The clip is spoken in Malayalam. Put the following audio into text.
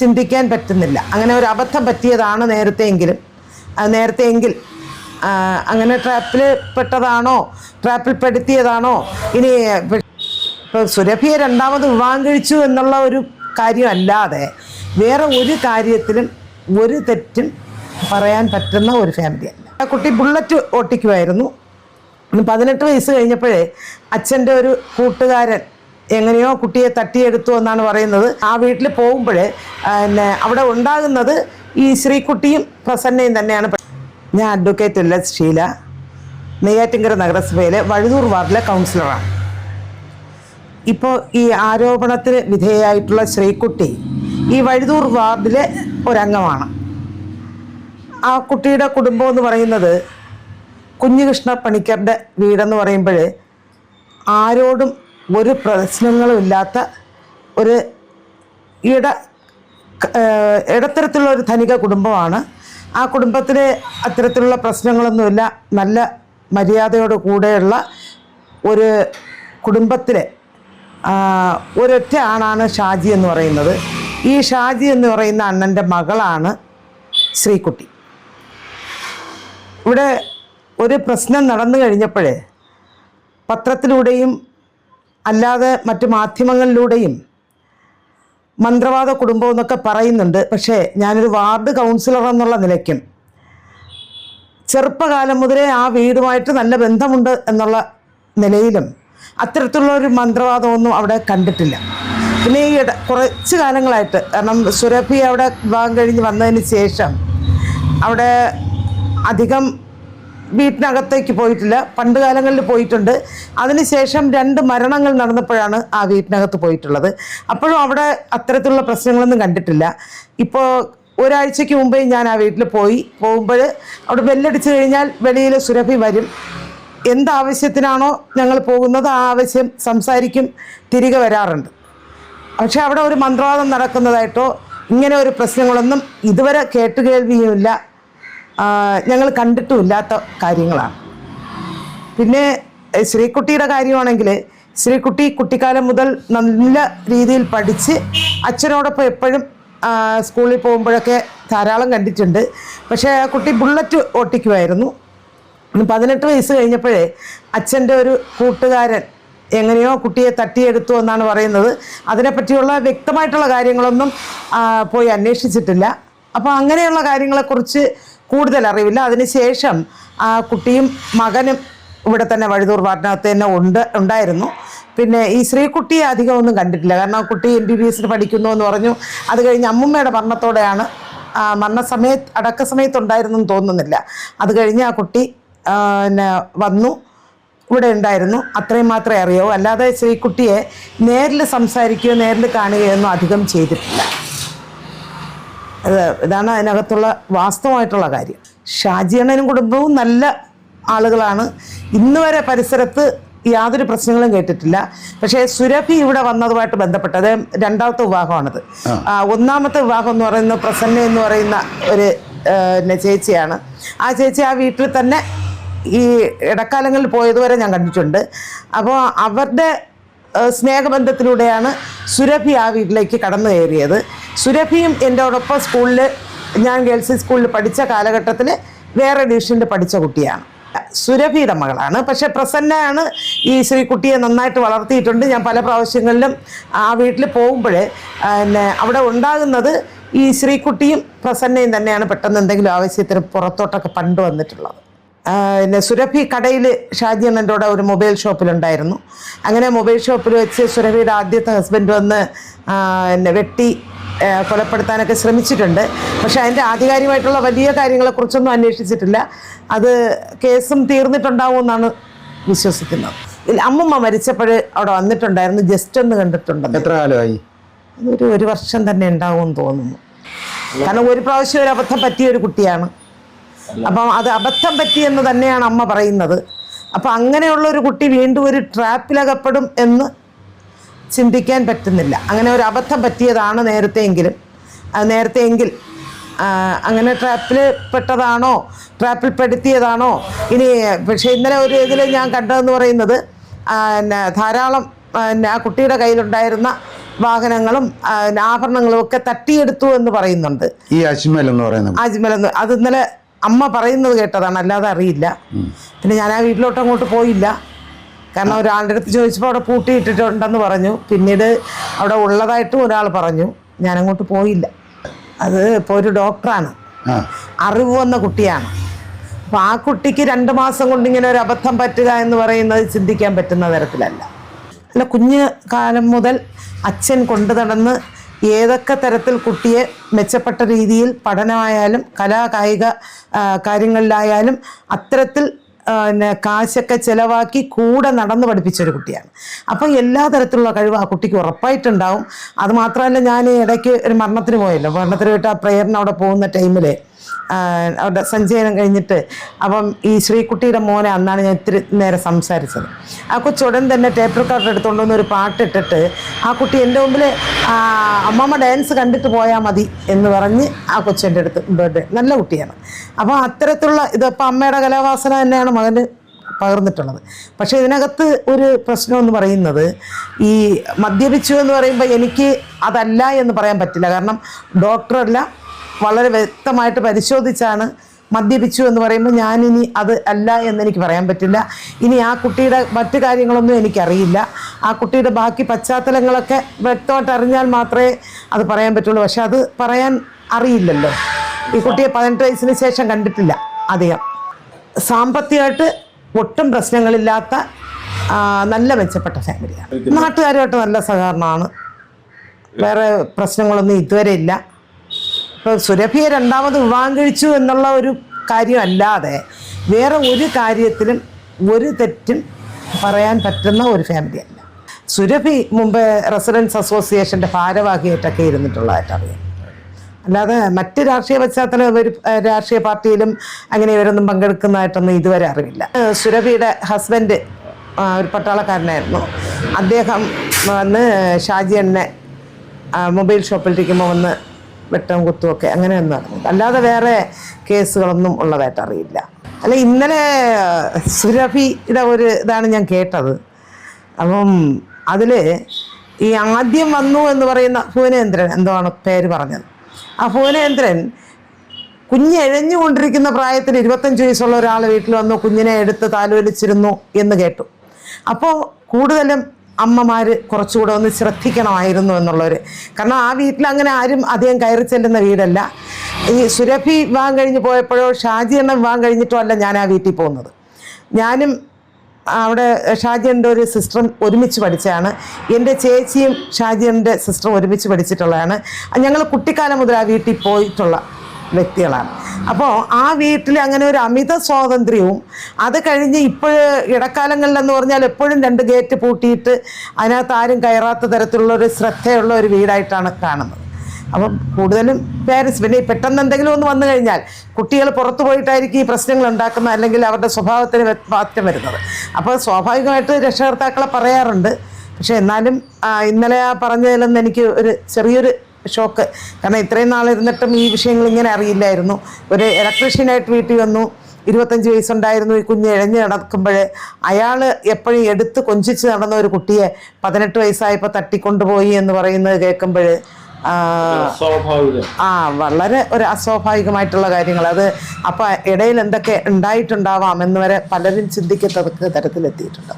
ചിന്തിക്കാൻ പറ്റുന്നില്ല. അങ്ങനെ ഒരു അബദ്ധം പറ്റിയതാണ് നേരത്തെയെങ്കിലും നേരത്തെയെങ്കിൽ അങ്ങനെ ട്രാപ്പിൽ പെട്ടതാണോ? ട്രാപ്പിൽ പെടുത്തിയതാണോ? ഇനി ഇപ്പോൾ സുരഭിയെ രണ്ടാമത് വിവാഹം കഴിച്ചു എന്നുള്ള ഒരു കാര്യമല്ലാതെ വേറെ ഒരു കാര്യത്തിലും ഒരു തെറ്റും പറയാൻ പറ്റുന്ന ഒരു ഫാമിലിയല്ല ആ കുട്ടി ബുള്ളറ്റ് ഓട്ടിക്കുമായിരുന്നു പതിനെട്ട് വയസ്സ് കഴിഞ്ഞപ്പോഴേ അച്ഛന്റെ ഒരു കൂട്ടുകാരൻ എങ്ങനെയോ കുട്ടിയെ തട്ടിയെടുത്തു എന്നാണ് പറയുന്നത്. ആ വീട്ടിൽ പോകുമ്പോഴേ പിന്നെ അവിടെ ഉണ്ടാകുന്നത് ഈ ശ്രീകുട്ടിയും പ്രസന്നയും തന്നെയാണ്. ഞാൻ അഡ്വക്കേറ്റ് അല്ല ശീല നെയ്യാറ്റിങ്കര നഗരസഭയിലെ വഴുതൂർ വാർഡിലെ കൗൺസിലറാണ് ഇപ്പോൾ ഈ ആരോപണത്തിന് വിധേയായിട്ടുള്ള ശ്രീകുട്ടി ഈ വഴുതൂർ വാർഡിലെ ഒരംഗമാണ്. ആ കുട്ടിയുടെ കുടുംബം എന്ന് പറയുന്നത് കുഞ്ഞുകൃഷ്ണ പണിക്കരുടെ വീടെന്ന് പറയുമ്പോൾ ആരോടും ഒരു പ്രശ്നങ്ങളും ഇല്ലാത്ത ഒരു ഇട ഇടത്തരത്തിലുള്ള ഒരു ധനിക കുടുംബമാണ്. ആ കുടുംബത്തിൽ അത്തരത്തിലുള്ള പ്രശ്നങ്ങളൊന്നുമില്ല. നല്ല മര്യാദയോട് കൂടെയുള്ള ഒരു കുടുംബത്തിലെ ഒരൊറ്റ ആണാണ് ഷാജി എന്ന് പറയുന്നത്. ഈ ഷാജി എന്ന് പറയുന്ന അണ്ണന്റെ മകളാണ് ശ്രീകുട്ടി. ഇവിടെ ഒരു പ്രശ്നം നടന്നു കഴിഞ്ഞപ്പോഴേ പത്രത്തിലൂടെയും അല്ലാതെ മറ്റ് മാധ്യമങ്ങളിലൂടെയും മന്ത്രവാദ കുടുംബം എന്നൊക്കെ പറയുന്നുണ്ട്. പക്ഷേ ഞാനൊരു വാർഡ് കൗൺസിലർ എന്നുള്ള നിലയ്ക്കും ചെറുപ്പകാലം മുതലേ ആ വീടുമായിട്ട് നല്ല ബന്ധമുണ്ട് എന്നുള്ള നിലയിലും അത്തരത്തിലുള്ള ഒരു മന്ത്രവാദമൊന്നും അവിടെ കണ്ടിട്ടില്ല. പിന്നെ ഈ ഇട കുറച്ച് കാലങ്ങളായിട്ട് കാരണം സുരഭി അവിടെ വിവാഹം കഴിഞ്ഞ് വന്നതിന് ശേഷം അവിടെ അധികം വീട്ടിനകത്തേക്ക് പോയിട്ടില്ല. പണ്ട് കാലങ്ങളിൽ പോയിട്ടുണ്ട്. അതിനുശേഷം രണ്ട് മരണങ്ങൾ നടന്നപ്പോഴാണ് ആ വീട്ടിനകത്ത് പോയിട്ടുള്ളത്. അപ്പോഴും അവിടെ അത്തരത്തിലുള്ള പ്രശ്നങ്ങളൊന്നും കണ്ടിട്ടില്ല. ഇപ്പോൾ ഒരാഴ്ചയ്ക്ക് മുമ്പേ ഞാൻ ആ വീട്ടിൽ പോയി. പോകുമ്പോൾ അവിടെ ബെല്ലടിച്ചു കഴിഞ്ഞാൽ വെളിയിൽ സുരഭി വരും. എന്താവശ്യത്തിനാണോ ഞങ്ങൾ പോകുന്നത് ആ ആവശ്യം സംസാരിക്കും തിരികെ വരാറുണ്ട്. പക്ഷെ അവിടെ ഒരു മന്ത്രവാദം നടക്കുന്നതായിട്ടോ ഇങ്ങനെ ഒരു പ്രശ്നങ്ങളൊന്നും ഇതുവരെ കേട്ടുകേൾവിയുമില്ല ഞങ്ങൾ കണ്ടിട്ടുമില്ലാത്ത കാര്യങ്ങളാണ്. പിന്നെ ശ്രീകുട്ടിയുടെ കാര്യമാണെങ്കിൽ ശ്രീകുട്ടി കുട്ടിക്കാലം മുതൽ നല്ല രീതിയിൽ പഠിച്ച് അച്ഛനോടൊപ്പം എപ്പോഴും സ്കൂളിൽ പോകുമ്പോഴൊക്കെ ധാരാളം കണ്ടിട്ടുണ്ട്. പക്ഷേ ആ കുട്ടി ബുള്ളറ്റ് ഓട്ടിക്കുമായിരുന്നു പതിനെട്ട് വയസ്സ് കഴിഞ്ഞപ്പോഴേ അച്ഛന്റെ ഒരു കൂട്ടുകാരൻ എങ്ങനെയോ കുട്ടിയെ തട്ടിയെടുത്തു എന്നാണ് പറയുന്നത്. അതിനെപ്പറ്റിയുള്ള വ്യക്തമായിട്ടുള്ള കാര്യങ്ങളൊന്നും പോയി അന്വേഷിച്ചിട്ടില്ല. അപ്പോൾ അങ്ങനെയുള്ള കാര്യങ്ങളെക്കുറിച്ച് കൂടുതൽ അറിവില്ല. അതിനുശേഷം ആ കുട്ടിയും മകനും ഇവിടെ തന്നെ വഴുതൂർ വാർഡിനകത്ത് തന്നെ ഉണ്ട് ഉണ്ടായിരുന്നു. പിന്നെ ഈ ശ്രീകുട്ടിയെ അധികം ഒന്നും കണ്ടിട്ടില്ല. കാരണം കുട്ടി എം ബി ബി എസിന് പഠിക്കുന്നു എന്ന് പറഞ്ഞു. അത് കഴിഞ്ഞ് അമ്മുമ്മയുടെ മരണത്തോടെയാണ് മരണസമയത്ത് അടക്ക സമയത്തുണ്ടായിരുന്നു എന്ന് തോന്നുന്നില്ല. അത് കഴിഞ്ഞ് ആ കുട്ടി പിന്നെ വന്നു. ഇവിടെ ഉണ്ടായിരുന്നു. അത്രയും മാത്രമേ അറിയാവൂ അല്ലാതെ ശ്രീകുട്ടിയെ നേരിൽ സംസാരിക്കുകയോ നേരിൽ കാണുകയോ ഒന്നും അധികം ചെയ്തിട്ടില്ല. ഇതാണ് അതിനകത്തുള്ള വാസ്തവമായിട്ടുള്ള കാര്യം. ഷാജിയണ്ണനും കുടുംബവും നല്ല ആളുകളാണ്. ഇന്ന് വരെ പരിസരത്ത് യാതൊരു പ്രശ്നങ്ങളും കേട്ടിട്ടില്ല. പക്ഷേ സുരഭി ഇവിടെ വന്നതുമായിട്ട് ബന്ധപ്പെട്ട് അത് രണ്ടാമത്തെ വിവാഹമാണത്. ഒന്നാമത്തെ വിവാഹം എന്ന് പറയുന്ന പ്രസന്ന എന്ന് പറയുന്ന ഒരു ചേച്ചിയാണ്. ആ ചേച്ചി ആ വീട്ടിൽ തന്നെ ഈ ഇടക്കാലങ്ങളിൽ പോയതുവരെ ഞാൻ കണ്ടിട്ടുണ്ട്. അപ്പോൾ അവരുടെ സ്നേഹബന്ധത്തിലൂടെയാണ് സുരഭി ആ വീട്ടിലേക്ക് കടന്നു കയറിയത്. സുരഭിയും എന്റെയോടൊപ്പം സ്കൂളിൽ ഞാൻ ഗേൾസ് സ്കൂളിൽ പഠിച്ച കാലഘട്ടത്തിൽ വേറെ ഡിവിഷനിൽ പഠിച്ച കുട്ടിയാണ്. സുരഭിയുടെ മകളാണ്. പക്ഷെ പ്രസന്നയാണ് ഈ ശ്രീകുട്ടിയെ നന്നായിട്ട് വളർത്തിയിട്ടുണ്ട്. ഞാൻ പല പ്രാവശ്യങ്ങളിലും ആ വീട്ടിൽ പോകുമ്പോൾ പിന്നെ അവിടെ ഉണ്ടാകുന്നത് ഈ ശ്രീകുട്ടിയും പ്രസന്നയും തന്നെയാണ് പെട്ടെന്ന് എന്തെങ്കിലും ആവശ്യത്തിന് പുറത്തോട്ടൊക്കെ പണ്ട് വന്നിട്ടുള്ളത്. പിന്നെ സുരഭി കടയിൽ ഷാജി കൂടെ ഒരു മൊബൈൽ ഷോപ്പിലുണ്ടായിരുന്നു. അങ്ങനെ മൊബൈൽ ഷോപ്പിൽ വെച്ച് സുരഭിയുടെ ആദ്യത്തെ ഹസ്ബൻഡ് വന്ന് എന്നെ വെട്ടി കൊലപ്പെടുത്താനൊക്കെ ശ്രമിച്ചിട്ടുണ്ട്. പക്ഷേ അതിന്റെ ആധികാരികമായിട്ടുള്ള വലിയ കാര്യങ്ങളെക്കുറിച്ചൊന്നും അന്വേഷിച്ചിട്ടില്ല. അത് കേസും തീർന്നിട്ടുണ്ടാവും എന്നാണ് വിശ്വസിക്കുന്നത്. അമ്മമ്മ മരിച്ചപ്പോൾ അവിടെ വന്നിട്ടുണ്ടായിരുന്നു. ജസ്റ്റ് ഒന്ന് കണ്ടിട്ടുണ്ട് എത്ര കാലമായി? അതൊരു ഒരു വർഷം തന്നെ ഉണ്ടാവുമെന്ന് തോന്നുന്നു. കാരണം ഒരു പ്രാവശ്യം ഒരു അബദ്ധം പറ്റിയ ഒരു കുട്ടിയാണ്. അപ്പം അത് അബദ്ധം പറ്റിയെന്ന് തന്നെയാണ് അമ്മ പറയുന്നത്. അപ്പം അങ്ങനെയുള്ള ഒരു കുട്ടി വീണ്ടും ഒരു ട്രാപ്പിലകപ്പെടും എന്ന് ചിന്തിക്കാൻ പറ്റുന്നില്ല. അങ്ങനെ ഒരു അബദ്ധം പറ്റിയതാണ് നേരത്തെയെങ്കിലും. നേരത്തെയെങ്കിൽ അങ്ങനെ ട്രാപ്പിൽ പെട്ടതാണോ? ട്രാപ്പിൽ പെടുത്തിയതാണോ? ഇനി പക്ഷേ ഇന്നലെ ഒരു ഇതിൽ ഞാൻ കണ്ടതെന്ന് പറയുന്നത് പിന്നെ ധാരാളം ആ, പിന്നെ ആ കുട്ടിയുടെ കയ്യിലുണ്ടായിരുന്ന വാഹനങ്ങളും ആഭരണങ്ങളും ഒക്കെ തട്ടിയെടുത്തു എന്ന് പറയുന്നുണ്ട്. ഈ അജ്മൽ എന്ന് പറയുന്നത് അജ്മൽ എന്ന് അത് ഇന്നലെ അമ്മ പറയുന്നത് കേട്ടതാണ് അല്ലാതെ അറിയില്ല. പിന്നെ ഞാൻ ആ വീട്ടിലോട്ട് അങ്ങോട്ട് പോയില്ല. കാരണം ഒരാളുടെ അടുത്ത് ചോദിച്ചപ്പോൾ അവിടെ പൂട്ടിയിട്ടിട്ടുണ്ടെന്ന് പറഞ്ഞു. പിന്നീട് അവിടെ ഉള്ളതായിട്ടും ഒരാൾ പറഞ്ഞു ഞാൻ അങ്ങോട്ട് പോയില്ല. അത് ഇപ്പോൾ ഒരു ഡോക്ടറാണ്. അറിവ് വന്ന കുട്ടിയാണ്. അപ്പോൾ ആ കുട്ടിക്ക് രണ്ട് മാസം കൊണ്ട് ഇങ്ങനെ ഒരു അബദ്ധം പറ്റുക എന്ന് പറയുന്നത് ചിന്തിക്കാൻ പറ്റുന്ന തരത്തിലല്ല. അല്ല കുഞ്ഞ് കാലം മുതൽ അച്ഛൻ കൊണ്ടു നടന്ന് ഏതൊക്കെ തരത്തിൽ കുട്ടിയെ മെച്ചപ്പെട്ട രീതിയിൽ പഠനമായാലും കലാകായിക കാര്യങ്ങളിലായാലും അത്തരത്തിൽ പിന്നെ കാശൊക്കെ ചിലവാക്കി കൂടെ നടന്ന് പഠിപ്പിച്ചൊരു കുട്ടിയാണ്. അപ്പോൾ എല്ലാ തരത്തിലുള്ള കഴിവ് ആ കുട്ടിക്ക് ഉറപ്പായിട്ടുണ്ടാവും. അതുമാത്രമല്ല ഞാൻ ഇടയ്ക്ക് ഒരു മരണത്തിന് പോയല്ലോ. മരണത്തിന് പോയിട്ട് ആ പ്രേയറിന് അവിടെ പോകുന്ന ടൈമിൽ അവിടെ സഞ്ചയനം കഴിഞ്ഞിട്ട് അപ്പം ഈ ശ്രീകുട്ടിയുടെ മോനെ അന്നാണ് ഞാൻ ഇത്തിരി നേരം സംസാരിച്ചത്. ആ കൊച്ചു ഉടൻ തന്നെ ടേപ്പ് റെക്കോർഡർ എടുത്തുകൊണ്ട് വന്ന് ഒരു പാട്ടിട്ടിട്ട് ആ കുട്ടി എന്റെ മുമ്പിൽ അമ്മമ്മ ഡാൻസ് കണ്ടിട്ട് പോയാൽ മതി എന്ന് പറഞ്ഞ് ആ കൊച്ചു എന്റെ അടുത്ത് ബർത്ത്ഡേ നല്ല കുട്ടിയാണ്. അപ്പോൾ അത്തരത്തിലുള്ള ഇതിപ്പോൾ അമ്മയുടെ കലാവാസന തന്നെയാണ് മകന് പകർന്നിട്ടുള്ളത്. പക്ഷേ ഇതിനകത്ത് ഒരു പ്രശ്നം എന്ന് പറയുന്നത് ഈ മദ്യപിച്ചു എന്ന് പറയുമ്പോൾ എനിക്ക് അതല്ല എന്ന് പറയാൻ പറ്റില്ല. കാരണം ഡോക്ടറല്ല വളരെ വ്യക്തമായിട്ട് പരിശോധിച്ചാണ് മദ്യപിച്ചു എന്ന് പറയുമ്പോൾ ഞാനിനി അത് അല്ല എന്നെനിക്ക് പറയാൻ പറ്റില്ല. ഇനി ആ കുട്ടിയുടെ മറ്റു കാര്യങ്ങളൊന്നും എനിക്കറിയില്ല. ആ കുട്ടിയുടെ ബാക്കി പശ്ചാത്തലങ്ങളൊക്കെ വ്യക്തമായിട്ട് അറിഞ്ഞാൽ മാത്രമേ അത് പറയാൻ പറ്റുള്ളൂ. പക്ഷെ അത് പറയാൻ അറിയില്ലല്ലോ. ഈ കുട്ടിയെ പതിനെട്ട് വയസ്സിന് ശേഷം കണ്ടിട്ടില്ല അധികം സാമ്പത്തികമായിട്ട് ഒട്ടും പ്രശ്നങ്ങളില്ലാത്ത നല്ല മെച്ചപ്പെട്ട ഫാമിലിയാണ്. നാട്ടുകാരുമായിട്ട് നല്ല സഹകരണമാണ്. വേറെ പ്രശ്നങ്ങളൊന്നും ഇതുവരെ ഇല്ല. ഇപ്പോൾ സുരഭിയെ രണ്ടാമത് വിവാഹം കഴിച്ചു എന്നുള്ള ഒരു കാര്യമല്ലാതെ വേറെ ഒരു കാര്യത്തിലും ഒരു തെറ്റും പറയാൻ പറ്റുന്ന ഒരു ഫാമിലിയല്ല സുരഭി മുമ്പ് റെസിഡൻസ് അസോസിയേഷന്റെ ഭാരവാഹിയായിട്ടൊക്കെ ഇരുന്നിട്ടുള്ളതായിട്ട് അറിയാം. അല്ലാതെ മറ്റ് രാഷ്ട്രീയ പശ്ചാത്തലം ഒരു രാഷ്ട്രീയ പാർട്ടിയിലും അങ്ങനെ ഇവരൊന്നും പങ്കെടുക്കുന്നതായിട്ടൊന്നും ഇതുവരെ അറിവില്ല. സുരഭിയുടെ ഹസ്ബൻഡ് ഒരു പട്ടാളക്കാരനായിരുന്നു. അദ്ദേഹം വന്ന് ഷാജി എണ്ണെ മൊബൈൽ ഷോപ്പിലിരിക്കുമ്പോൾ വന്ന് വെട്ടം ഒന്നും അറിഞ്ഞില്ല അല്ലാതെ വേറെ കേസുകളൊന്നും ഉള്ളതായിട്ട് അറിയില്ല. അല്ല ഇന്നലെ സുരഭിയുടെ ഒരു ഇതാണ് ഞാൻ കേട്ടത്. അപ്പം അതിൽ ഈ ആദ്യം വന്നു എന്ന് പറയുന്ന ഭുവനേന്ദ്രൻ എന്താണ് പേര് പറഞ്ഞത്? ആ ഭുവനേന്ദ്രൻ കുഞ്ഞ് എഴഞ്ഞുകൊണ്ടിരിക്കുന്ന പ്രായത്തിൽ ഇരുപത്തഞ്ച് വയസ്സുള്ള ഒരാൾ വീട്ടിൽ വന്നു കുഞ്ഞിനെ എടുത്ത് താലോലിച്ചിരുന്നു എന്ന് കേട്ടു. അപ്പോൾ കൂടുതലും അമ്മമാർ കുറച്ചുകൂടെ ഒന്ന് ശ്രദ്ധിക്കണമായിരുന്നു എന്നുള്ളവർ കാരണം ആ വീട്ടിൽ അങ്ങനെ ആരും അധികം കയറി ചെല്ലുന്ന വീടല്ല. ഈ സുരഭി വിവാഹം കഴിഞ്ഞ് പോയപ്പോഴോ ഷാജി എണ്ണ വിവാഹം കഴിഞ്ഞിട്ടോ അല്ല ഞാൻ ആ വീട്ടിൽ പോകുന്നത്. ഞാനും അവിടെ ഷാജിയന്റെ ഒരു സിസ്റ്ററും ഒരുമിച്ച് പഠിച്ചതാണ്. എന്റെ ചേച്ചിയും ഷാജിയന്റെ സിസ്റ്ററും ഒരുമിച്ച് പഠിച്ചിട്ടുള്ളതാണ്. ഞങ്ങൾ കുട്ടിക്കാലം മുതൽ ആ വീട്ടിൽ പോയിട്ടുള്ള വ്യക്തികളാണ്. അപ്പോൾ ആ വീട്ടിൽ അങ്ങനെ ഒരു അമിത സ്വാതന്ത്ര്യവും അത് കഴിഞ്ഞ് ഇപ്പോൾ ഇടക്കാലങ്ങളിലെന്ന് പറഞ്ഞാൽ എപ്പോഴും രണ്ട് ഗേറ്റ് പൂട്ടിയിട്ട് അതിനകത്ത് ആരും കയറാത്ത തരത്തിലുള്ള ഒരു ശ്രദ്ധയുള്ള ഒരു വീടായിട്ടാണ് കാണുന്നത്. അപ്പം കൂടുതലും പേരൻസ് പിന്നെ പെട്ടെന്ന് എന്തെങ്കിലും ഒന്ന് വന്നു കഴിഞ്ഞാൽ കുട്ടികൾ പുറത്തു പോയിട്ടായിരിക്കും ഈ പ്രശ്നങ്ങൾ ഉണ്ടാക്കുന്നത് അല്ലെങ്കിൽ അവരുടെ സ്വഭാവത്തിന് മാറ്റം വരുന്നത്. അപ്പോൾ സ്വാഭാവികമായിട്ട് രക്ഷകർത്താക്കളെ പറയാറുണ്ട്. പക്ഷേ എന്നാലും ഇന്നലെ ആ പറഞ്ഞതിലൊന്നും എനിക്ക് ഒരു ചെറിയൊരു ഷോക്ക്. കാരണം ഇത്രയും നാളിരുന്നിട്ടും ഈ വിഷയങ്ങൾ ഇങ്ങനെ അറിയില്ലായിരുന്നു. ഒരു ഇലക്ട്രീഷ്യനായിട്ട് വീട്ടിൽ വന്നു. ഇരുപത്തഞ്ച് വയസ്സുണ്ടായിരുന്നു. ഈ കുഞ്ഞ് ഇഴഞ്ഞ് നടക്കുമ്പോൾ അയാൾ എപ്പോഴും എടുത്ത് കൊഞ്ചിച്ച് നടന്ന ഒരു കുട്ടിയെ പതിനെട്ട് വയസ്സായപ്പോൾ തട്ടിക്കൊണ്ടുപോയി എന്ന് പറയുന്നത് കേൾക്കുമ്പോൾ ആ വളരെ ഒരു അസ്വാഭാവികമായിട്ടുള്ള കാര്യങ്ങൾ. അത് അപ്പം ഇടയിൽ എന്തൊക്കെ ഉണ്ടായിട്ടുണ്ടാവാം എന്ന് വരെ പലരും ചിന്തിക്കത്തക്ക തരത്തിലെത്തിയിട്ടുണ്ട്.